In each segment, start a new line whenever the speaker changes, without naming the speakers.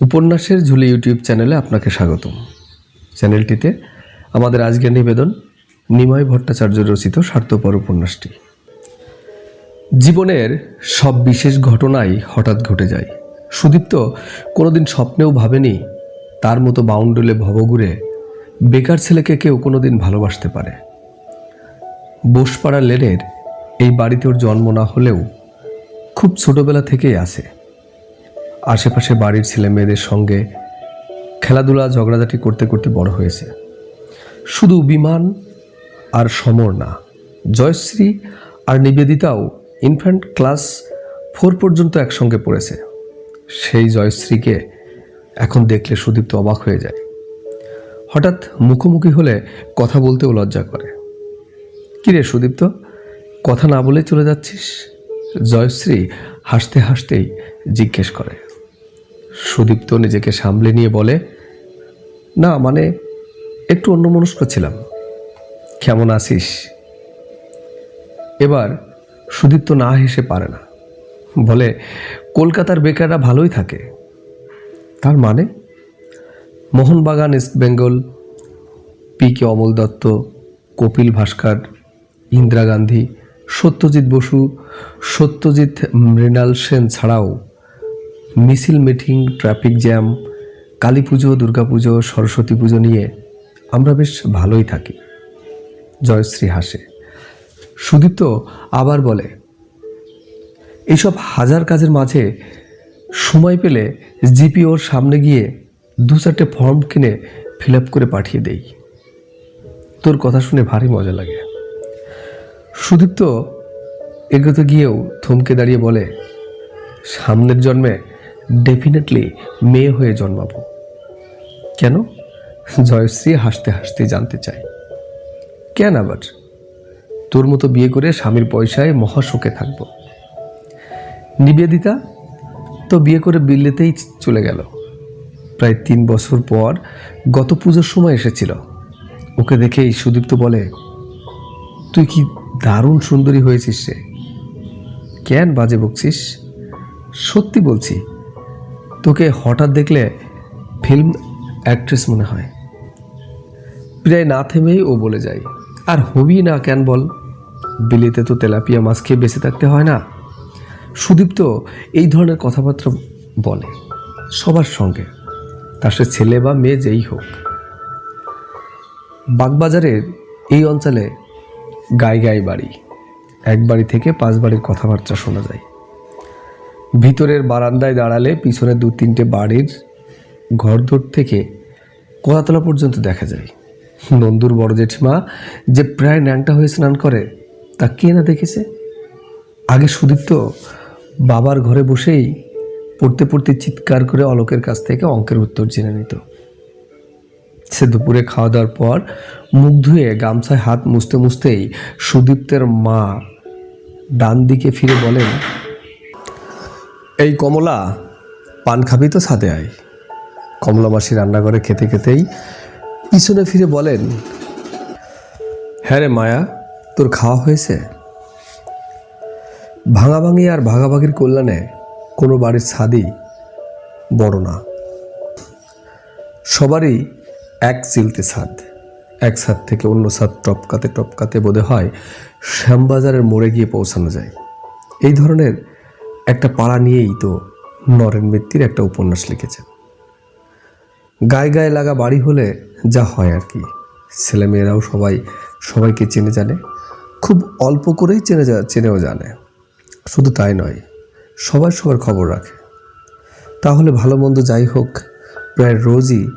উপন্যাসের ঝুলি ইউটিউব চ্যানেলে আপনাকে স্বাগতম। চ্যানেলটিতে আমাদের আজকের নিবেদন নিময় ভট্টাচার্য রচিত স্বার্থপর উপন্যাসটি। জীবনের সব বিশেষ ঘটনাই হঠাৎ ঘটে যায়। সুদীপ্ত কোনোদিন স্বপ্নেও ভাবেনি তার মতো বাউন্ডুলে ভবঘুরে বেকার ছেলেকে কেউ কোনোদিন ভালোবাসতে পারে। বোসপাড়া লেনের এই বাড়িতে ওর জন্ম না হলেও খুব ছোটোবেলা থেকেই আসে আশেপাশে বাড়ির ছেলে মেয়েদের সঙ্গে খেলাধুলা, ঝগড়াঝাটি করতে করতে বড় হয়েছে। শুধু বিমান আর সমর না, জয়শ্রী আর নিবেদিতাও ইনফ্যান্ট ক্লাস ফোর পর্যন্ত একসঙ্গে পড়েছে। সেই জয়শ্রীকে এখন দেখলে সুদীপ্ত অবাক হয়ে যায়। হঠাৎ মুখোমুখি হলে কথা বলতেও লজ্জা করে। কিরে সুদীপ্ত, কথা না বলে চলে যাচ্ছিস? জয়শ্রী হাসতে হাসতেই জিজ্ঞেস করে। সুদীপ্ত নিজেকে সামলে নিয়ে বলে, না মানে একটু অন্যমনস্ক ছিলাম। কেমন আছিস? এবার সুদীপ্ত না হেসে পারে না। বলে, কলকাতার বেকাররা ভালোই থাকে। তার মানে? Mohun Bagan, East Bengal P K Amal Dutta, Kapil Bhaskar, Indira Gandhi, Satyajit Basu, Satyajit Mrinal Sen ছাড়াও মিছিল, মিটিং, ট্রাফিক জ্যাম, কালী পুজো দুর্গাপুজো সরস্বতী পুজো নিয়ে আমরা বেশ ভালোই থাকি। জয়শ্রী হাসে। সুদীপ্ত আবার বলে এইসব হাজার কাজের মাঝে সময় পেলে জিপি ওর সামনে গিয়ে দু চারটে ফর্ম কিনে ফিল আপ করে পাঠিয়ে দেই। তোর কথা শুনে ভারী মজা লাগে। সুদীপ্ত এগোতে গিয়েও থমকে দাঁড়িয়ে বলে, সামনের জন্মে ডেফিনেটলি মেয়ে হয়ে জন্মাবো। কেন? জয়শ্রী হাসতে হাসতে জানতে চায়। কেন আবার? তোর মতো বিয়ে করে স্বামীর পয়সায় মহাশোকে থাকব। নিবেদিতা, তো বিয়ে করে বিল্লেতেই চলে গেল। প্রায় তিন বছর পর গত পুজোর সময় এসেছিল। ওকে দেখেই সুদীপ্ত বলে, তুই কি দারুণ সুন্দরী হয়েছিস রে। কেন বাজে বকছিস? সত্যি বলছি তোকে হঠাৎ দেখলে ফিল্ম অ্যাক্ট্রেস মনে হয়। প্রায় না থেমেই ও বলে যায়, আর হবি না কেন বল? বিলিতে তো তেলাপিয়া মাছ খেয়ে বেঁচে থাকতে হয় না? সুদীপ্ত এই ধরনের কথাবার্তা বলে সবার সঙ্গে। তার সে ছেলে বা মেয়ে যেই হোক। বাগবাজারের এই অঞ্চলে গায়ে গায়ে বাড়ি। এক বাড়ি থেকে পাঁচ বাড়ির কথাবার্তা শোনা যায়। ভিতরের বারান্দায় দাঁড়ালে পিছনে দু তিনটে বাড়ির ঘরদোর থেকে কোলাতলা পর্যন্ত দেখা যায়। নন্দুর বড় জেঠিমা যে প্রায় ন্যাংটা হয়ে স্নান করে, তা কে না দেখেছে? আগে সুদীপ্ত বাবার ঘরে বসেই পড়তে পড়তে চিৎকার করে অলোকের কাছ থেকে অঙ্কের উত্তর জেনে নিত। সে দুপুরে খাওয়া দাওয়ার পর মুখ ধুয়ে গামছায় হাত মুছতে মুছতেই সুদীপ্তের মা ডান দিকে ফিরে বলেন এই কমলা, পান খাবি তো সাথে আয়। কমলা মাসি রান্নাঘরে খেতে খেতেই পিছনে ফিরে বলেন হ্যাঁ রে মায়া, তোর খাওয়া হয়েছে? ভাঙাভাঙি আর ভাগাভাগির কল্যাণে কোনো বাড়ির ছাদই বড় না। সবারই এক চিলতে ছাদ, এক ছাদ থেকে অন্য ছাদ টপকাতে টপকাতে বোধে হয় শ্যামবাজারের মোড়ে গিয়ে পৌঁছানো যায়। এই ধরনের একটা পাড়া নিয়েই তো নরেন মিত্তির একটা উপন্যাস লিখেছেন। গায়ে গায়ে লাগা বাড়ি হলে যা হয় আর কি। ছেলেমেয়েরাও সবাই, সবাইকে চেনে জানে। খুব অল্প করেই চেনে যা, চেনেও জানে। শুধু তাই নয় সবার সবার খবর রাখে। তাহলে ভালো মন্দ যাই হোক, প্রায় রোজই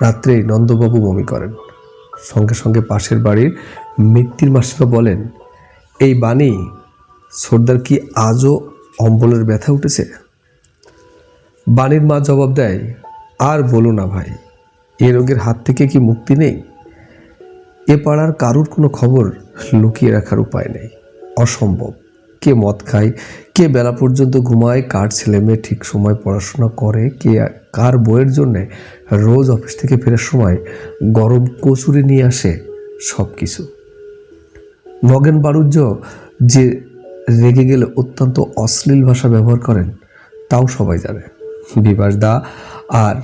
রাত্রেই নন্দবাবু বমি করেন। সঙ্গে সঙ্গে পাশের বাড়ির মৃত্যুর মাসিমা বলেন, এই বাণী, সর্দার কি আজও অম্বলের ব্যথা উঠেছে? বাণীর মা জবাব দেয়, আর বলো না ভাই, এ রোগের হাত থেকে কি মুক্তি নেই? এ পাড়ার কারুর কোনো খবর লুকিয়ে রাখার উপায় নেই। অসম্ভব। কে মদ খায়, কে বেলা পর্যন্ত ঘুমায়, কার ছেলে মেয়ে ঠিক সময় পড়াশোনা করে, কে কার বইয়ের জন্যে রোজ অফিস থেকে ফেরার সময় গরম কচুরি নিয়ে আসে সব কিছু নগেন বাড়ুজ্য যে রেগে গেলে অত্যন্ত অশ্লীল ভাষা ব্যবহার করেন, তাও সবাই জানে। বিভাস দা আর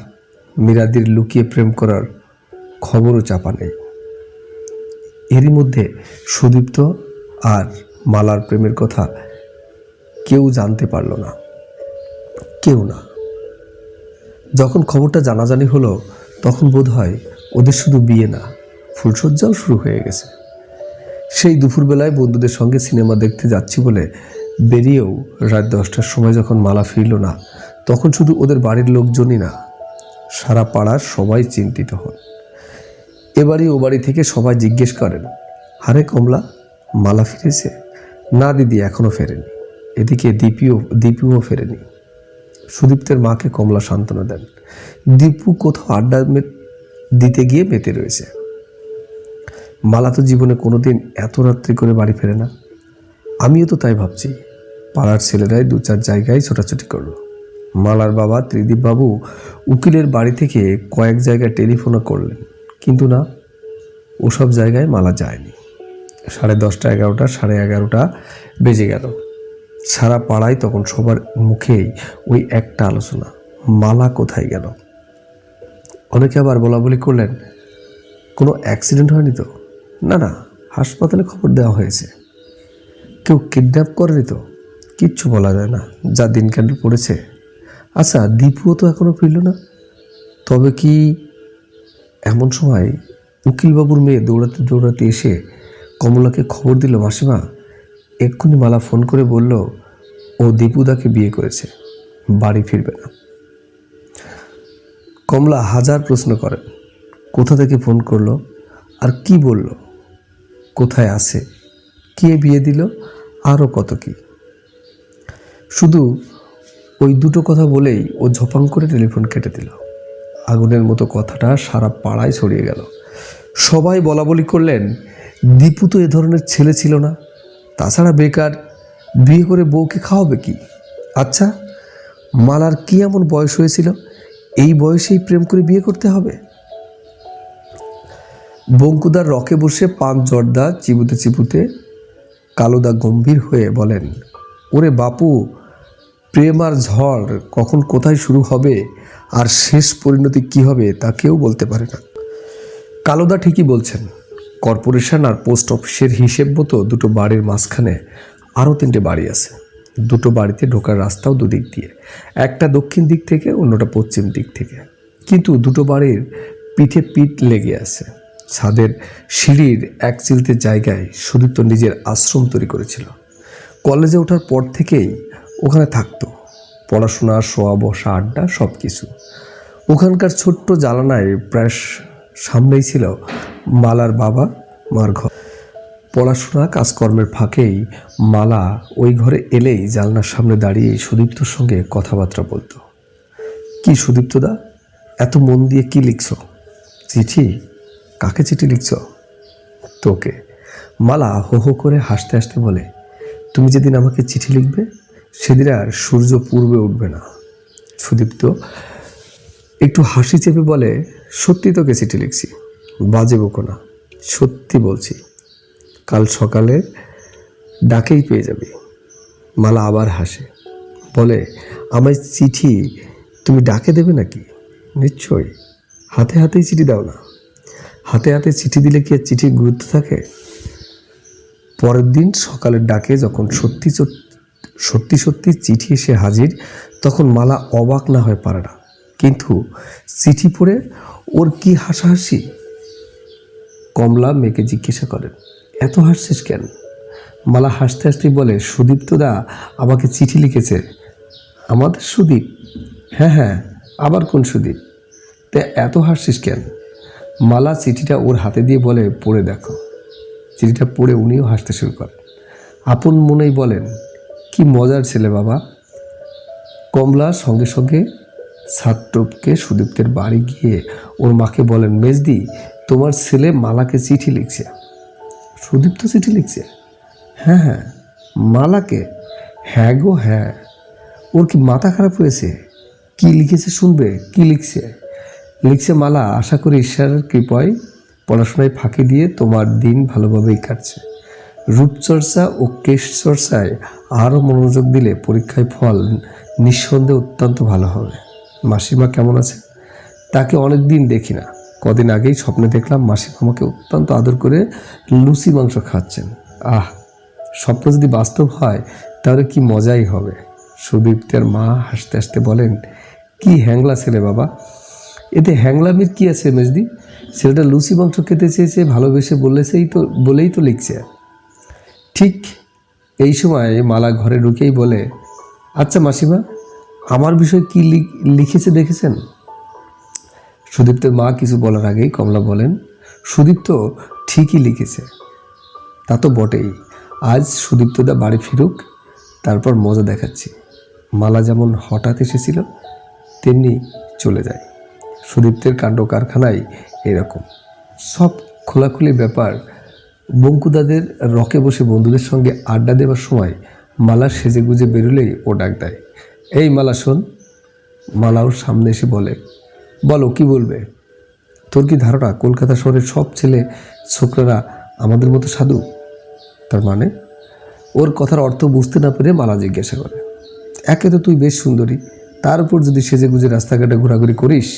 মিরাদির লুকিয়ে প্রেম করার খবরও চাপা নেই। এরই মধ্যে সুদীপ্ত আর মালার প্রেমের কথা কেউ জানতে পারল না। কেউ না। যখন খবরটা জানাজানি হলো, তখন বোধ হয় ওদের শুধু বিয়ে না ফুলসজ্জাও শুরু হয়ে গেছে। সেই দুপুরবেলায় বন্ধুদের সঙ্গে সিনেমা দেখতে যাচ্ছি বলে বেরিয়েও রাত দশটার সময় যখন মালা ফিরল না, তখন শুধু ওদের বাড়ির লোকজনই না, সারা পাড়ার সবাই চিন্তিত হন। এ বাড়ি ও বাড়ি থেকে সবাই জিজ্ঞেস করেন হারে কমলা, মালা ফিরেছে? না দিদি এখনও ফেরেনি। এদিকে দীপিও দীপিও ফেরেনি। সুদীপ্তের মাকে কমলা সান্ত্বনা দেন, দীপু কোথাও আড্ডা দিতে গিয়ে মেতে রয়েছে। মালা তো জীবনে কোনোদিন এত রাত্রি করে বাড়ি ফেরে না। আমিও তো তাই ভাবছি, পাড়ার ছেলেরাই দু চার জায়গায় ছোটাছুটি করল। মালার বাবা ত্রিদীপ বাবু উকিলের বাড়ি থেকে কয়েক জায়গায় টেলিফোনও করলেন, কিন্তু না, ওসব জায়গায় মালা যায়নি। সাড়ে দশটা, এগারোটা, সাড়ে এগারোটা বেজে গেল। সারা পাড়ায় তখন সবার মুখেই ওই একটা আলোচনা, মালা কোথায় গেল? অনেকে আবার বলা বলি করলেন, কোনো অ্যাক্সিডেন্ট হয়নি তো? না না, হাসপাতালে খবর দেওয়া হয়েছে। কেউ কিডন্যাপ করেনি তো? কিচ্ছু বলা যায় না, যা দিনকাল পড়েছে। আচ্ছা দীপুও তো এখনও ফিরল না। তবে কি এমন সময় উকিলবাবুর মেয়ে দৌড়াতে দৌড়াতে এসে কমলাকে খবর দিল, মাসিমা, এক্ষুনি মালা ফোন করে বলল, ও দীপুদাকে বিয়ে করেছে, বাড়ি ফিরবে না। কমলা হাজার প্রশ্ন করেন কোথা থেকে ফোন করল? আর কি বলল? কোথায় আছে? কে বিয়ে দিল? আরও কত কি? শুধু ওই দুটো কথা বলেই ও ঝপাং করে টেলিফোন কেটে দিল। আগুনের মতো কথাটা সারা পাড়ায় ছড়িয়ে গেল। সবাই বলা বলি করলেন, দীপু তো এ ধরনের ছেলে ছিল না। তাছাড়া বেকার, বিয়ে করে বউকে খাওয়াবে কি? আচ্ছা মালার কি এমন বয়স হয়েছিল? এই বয়সেই প্রেম করে বিয়ে করতে হবে? বঙ্কুদার রকে বসে পান জর্দা চিবুতে চিবুতে, কালোদা গম্ভীর হয়ে বলেন, ওরে বাপু, প্রেম আর ঝড় কখন কোথায় শুরু হবে আর শেষ পরিণতি কি হবে তা কেউ বলতে পারে না। কালোদা ঠিকই বলছেন, কর্পোরেশন আর পোস্ট অফিসের হিসেব মতো দুটো বাড়ির মাঝখানে আরও তিনটে বাড়ি আছে। দুটো বাড়িতে ঢোকার রাস্তাও দুদিক দিয়ে, একটা দক্ষিণ দিক থেকে, অন্যটা পশ্চিম দিক থেকে। কিন্তু দুটো বাড়ির পিঠে পিঠ লেগে আছে। ছাদের সিঁড়ির এক চিলতে জায়গায় সুদীপ্ত নিজের আশ্রম তৈরি করেছিল। কলেজে ওঠার পর থেকেই ওখানে থাকতো। পড়াশোনা, শোয়া, বসা, আড্ডা সব কিছু ওখানকার ছোট্ট জ্বালানায় প্রায় সামনেই ছিল মালার বাবা, মার ঘর। পড়াশোনা, কাজকর্মের ফাঁকেই মালা ওই ঘরে এলেই জানলার সামনে দাঁড়িয়ে সুদীপ্তর সঙ্গে কথাবার্তা বলতো। কি সুদীপ্তদা? এত মন দিয়ে কি লিখছ? চিঠি? কাকে চিঠি লিখছ? তোকে। মালা হো হো করে হাসতে হাসতে বলে, তুমি যেদিন আমাকে চিঠি লিখবে, সেদিন আর সূর্য পূর্বে উঠবে না। সুদীপ্ত একটু হাসি চেপে বলে, সত্যি তোকে চিঠি লিখছি, বাজে বকো না, সত্যি বলছি। কাল সকালে ডাকেই পেয়ে যাবি। মালা আবার হাসে, বলে, আমায় চিঠি তুমি ডাকে দেবে নাকি? নিশ্চয়ই, হাতে হাতেই চিঠি দাও না। হাতে হাতে চিঠি দিলে কি আর চিঠির গুরুত্ব থাকে? পরের দিন সকালের ডাকে যখন সত্যি সত্যি সত্যি চিঠি এসে হাজির, তখন মালা অবাক না হয়ে পারে না কিন্তু চিঠি পড়ে ওর কি হাসাহাসি? কমলা মেয়েকে জিজ্ঞাসা করেন, এত হাসছিস কেন? মালা হাসতে হাসতে বলে সুদীপ্তদা আমাকে চিঠি লিখেছে। আমাদের সুদীপ? হ্যাঁ হ্যাঁ আবার কোন সুদীপ? তা এত হাসছিস কেন? মালা চিঠিটা ওর হাতে দিয়ে বলে, পড়ে দেখো। চিঠিটা পড়ে উনিও হাসতে শুরু করেন। আপন মনেই বলেন, কি মজার ছেলে বাবা। কমলা সঙ্গে সঙ্গে ছাত্রকে সুদীপ্তের বাড়ি গিয়ে ওর মাকে বলেন, মেজদি, তোমার ছেলে মালাকে চিঠি লিখছে। সুদীপ্ত চিঠি লিখছে? হ্যাঁ হ্যাঁ মালাকে? হ্যাঁ গো হ্যাঁ। ওর কি মাথা খারাপ হয়েছে? কি লিখেছে শুনবে? কি লিখছে? লিখছে, মালা, আশা করি ঈশ্বরের কৃপায় পড়াশোনায় ফাঁকি দিয়ে তোমার দিন ভালোভাবেই কাটছে। রূপচর্চা ও কেশ চর্চায় আরও মনোযোগ দিলে পরীক্ষায় ফল নিঃসন্দেহে অত্যন্ত ভালো হবে। মাসিমা কেমন আছে? তাকে অনেক দিন দেখি না। কদিন আগেই স্বপ্নে দেখলাম মাসিমা আমাকে অত্যন্ত আদর করে লুচি মাংস খাচ্ছেন। আহ, স্বপ্ন যদি বাস্তব হয়, তাহলে কি মজাই হবে? সুদীপ্তের মা হাসতে হাসতে বলেন, কি হ্যাংলা ছেলে বাবা এতে হ্যাংলামির কি আছে, মেজদি? ছেলেটা লুচি মাংস খেতে চেয়েছে, ভালোবেসে বলেছেই তো, বলেই তো লিখছে। ঠিক এই সময় মালা ঘরে ঢুকেই বলে আচ্ছা মাসিমা, আমার বিষয়ে কি লিখ- লিখেছে দেখেছেন? সুদীপ্তের মা কিছু বলার আগেই কমলা বলেন সুদীপ্ত ঠিকই লিখেছে, তা তো বটেই। আজ সুদীপ্তদা বাড়ি ফিরুক, তারপর মজা দেখাচ্ছি। মালা যেমন হঠাৎ এসেছিল, তেমনি চলে যায়। সুদীপ্তের কাণ্ড কারখানায় এরকম। সব খোলাখুলি ব্যাপার, বঙ্কুদাদের রকে বসে বন্ধুদের সঙ্গে আড্ডা দেবার সময় মালা সেজে গুজে বেরোলেই ও ডাক দেয়। এই মালা শোন। মালা ওর সামনে এসে বলে, বলো, কি বলবে? তোর কি ধারণা, কলকাতা শহরের সব ছেলে ছোকরারা আমাদের মতো সাধু? তার মানে? ওর কথার অর্থ বুঝতে না পেরে মালা জিজ্ঞাসা করে, একে তো তুই বেশ সুন্দরী, তার উপর যদি সেজে গুজে রাস্তাঘাটে ঘোরাঘুরি করিস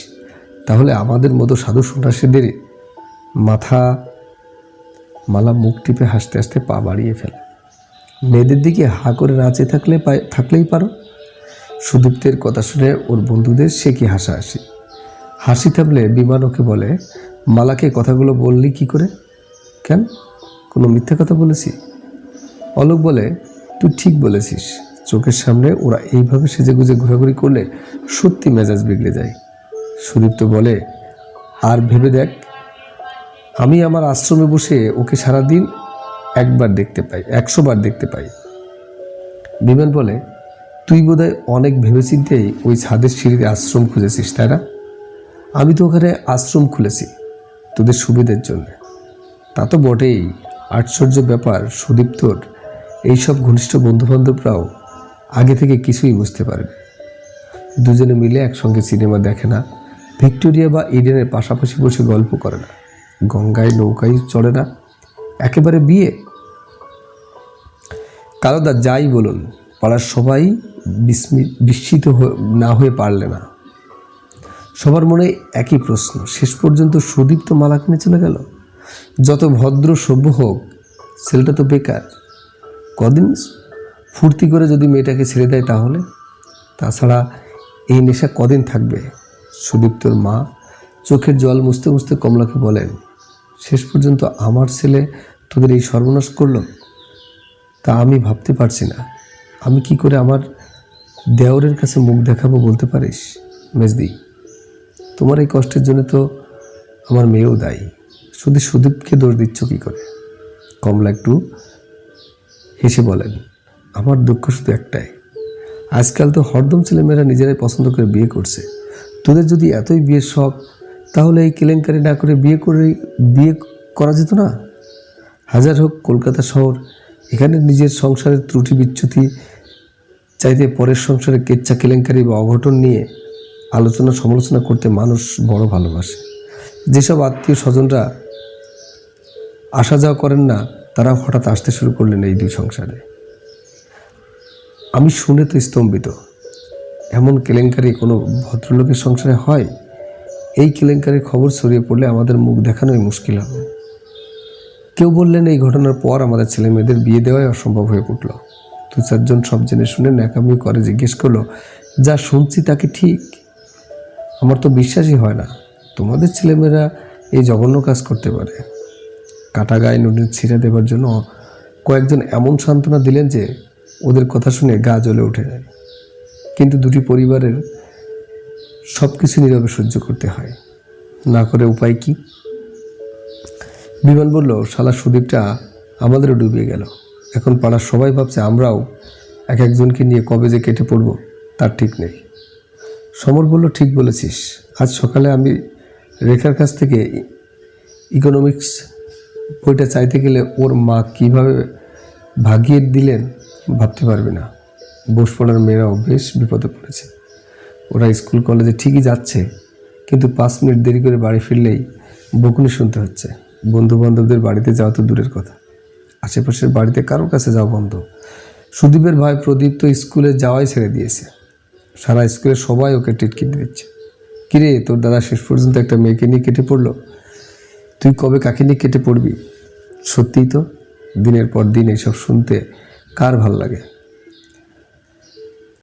তাহলে আমাদের মতো সাধু সন্ন্যাসীদের মাথা মালা মুখ টিপে হাসতে হাসতে পা বাড়িয়ে ফেলে। মেয়েদের দিকে হা করে নাচে থাকলে থাকলেই পারো। সুদীপ্তের কথা শুনে ওর বন্ধুদের সে কি হাসাহাসি। হাসি থামলে বিমান ওকে বলে, মালাকে কথাগুলো বললি কি করে? কেন? কোনো মিথ্যা কথা বলেছি? অলোক বলে, তুই ঠিক বলেছিস। চোখের সামনে ওরা এইভাবে সেজে গুজে ঘোরাঘুরি করলে সত্যি মেজাজ বিগড়ে যায়। সুদীপ্ত বলে, আর ভেবে দেখ, আমি আমার আশ্রমে বসে ওকে সারাদিন একবার দেখতে পাই, একশো বার দেখতে পাই। বিমান বলে, তুই বোধহয় অনেক ভেবেচিন্তেই ওই ছাদের সিঁড়িতে আশ্রম খুঁজেছিস, তাই না? আমি তো ওখানে আশ্রম খুলেছি তোদের সুবিধের জন্য। তা তো বটেই। আশ্চর্য ব্যাপার, সুদীপ্তর এইসব ঘনিষ্ঠ বন্ধুবান্ধবরাও আগে থেকে কিছুই বুঝতে পারবে দুজনে মিলে একসঙ্গে সিনেমা দেখে না ভিক্টোরিয়া বা ইডেনের পাশাপাশি বসে গল্প করে না। গঙ্গায় নৌকায় চড়ে না। একেবারে বিয়ে। কারোদা যাই বলুন, পাড়ার সবাই বিস্মি- বিস্মিত না হয়ে পারলে না। সবার মনে একই প্রশ্ন, শেষ পর্যন্ত সুদীপ তো মালা কিনে চলে গেল? যত ভদ্র সভ্য হোক, ছেলেটা তো বেকার। কদিন ফুর্তি করে যদি মেয়েটাকে ছেড়ে দেয় তাহলে? তাছাড়া এই নেশা কদিন থাকবে? সুদীপ্তর মা চোখের জল মুছতে মুছতে কমলাকে বলেন, শেষ পর্যন্ত আমার ছেলে তোদের এই সর্বনাশ করল? তা আমি ভাবতে পারছি না। আমি কি করে আমার দেওরের কাছে মুখ দেখাবো বলতে পারিস, মেজদি? তোমার এই কষ্টের জন্য তো আমার মেয়েও দায়ী। শুধু সুদীপকে দোষ দিচ্ছ কী করে? কমলা একটু হেসে বলেন, আমার দুঃখ শুধু একটাই। আজকাল তো হরদম ছেলেমেয়েরা নিজেরাই পছন্দ করে বিয়ে করছে। তোদের যদি এতই বিয়ের শখ, তাহলে এই কেলেঙ্কারি না করে বিয়ে করে, বিয়ে করা যেত না? হাজার হোক কলকাতা শহর, এখানে নিজের সংসারের ত্রুটি বিচ্যুতি, চাইতে পরের সংসারে কেচ্ছা কেলেঙ্কারি বা অঘটন নিয়ে আলোচনা সমালোচনা করতে মানুষ বড় ভালোবাসে। যেসব আত্মীয় স্বজনরা আসা যাওয়া করেন না, তারা হঠাৎ আসতে শুরু করলেন এই দুই সংসারে। আমি শুনে তো স্তম্ভিত। এমন কেলেঙ্কারি কোনো ভদ্রলোকের সংসারে হয়? এই কেলেঙ্কারির খবর ছড়িয়ে পড়লে আমাদের মুখ দেখানোই মুশকিল হবে। কেউ বললেন, এই ঘটনার পর আমাদের ছেলে মেয়েদের বিয়ে দেওয়াই অসম্ভব হয়ে উঠল দু চারজন সব জেনে শুনে ন্যাকামি করে জিজ্ঞেস করল, যা শুনছি তাকে ঠিক? আমার তো বিশ্বাসই হয় না। তোমাদের ছেলেমেয়েরা এই জঘন্য কাজ করতে পারে। কাটা গায়ে নুনের ছিঁড়ে দেবার জন্য কয়েকজন এমন সান্ত্বনা দিলেন যে ওদের কথা শুনে গা জ্বলে উঠে যায়। কিন্তু দুটি পরিবারের সব কিছু নীরবে সহ্য করতে হয়। না করে উপায় কি? বিমান বলল, শালা সুদীপটা আমাদেরও ডুবিয়ে গেল। এখন পাড়ার সবাই ভাবছে আমরাও এক একজনকে নিয়ে কবে যে কেটে পড়ব, তার ঠিক নেই। সমর বলল, ঠিক বলেছিস। আজ সকালে আমি রেখার কাছ থেকে ইকোনমিক্স বইটা চাইতে গেলে ওর মা কীভাবে ভাগিয়ে দিলেন ভাবতে পারবে না। বসপড়ার মেয়েরাও বেশ বিপদে পড়েছে। ওরা স্কুল, কলেজে ঠিকই যাচ্ছে, কিন্তু পাঁচ মিনিট দেরি করে বাড়ি ফিরলেই বকুনি শুনতে হচ্ছে। বন্ধু বান্ধবদের বাড়িতে যাওয়া তো দূরের কথা। আশেপাশের বাড়িতে কারোর কাছে যাওয়া বন্ধ। সুদীপের ভাই প্রদীপ তো স্কুলে যাওয়াই ছেড়ে দিয়েছে। সারা স্কুলে সবাই ওকে টিটকিট দিচ্ছে। কিরে, তোর দাদা শেষ পর্যন্ত একটা মেয়েকে নিয়ে কেটে পড়ল? তুই কবে কাকে নিয়ে কেটে পড়বি? সত্যিই তো, দিনের পর দিন এইসব শুনতে কার ভালো লাগে?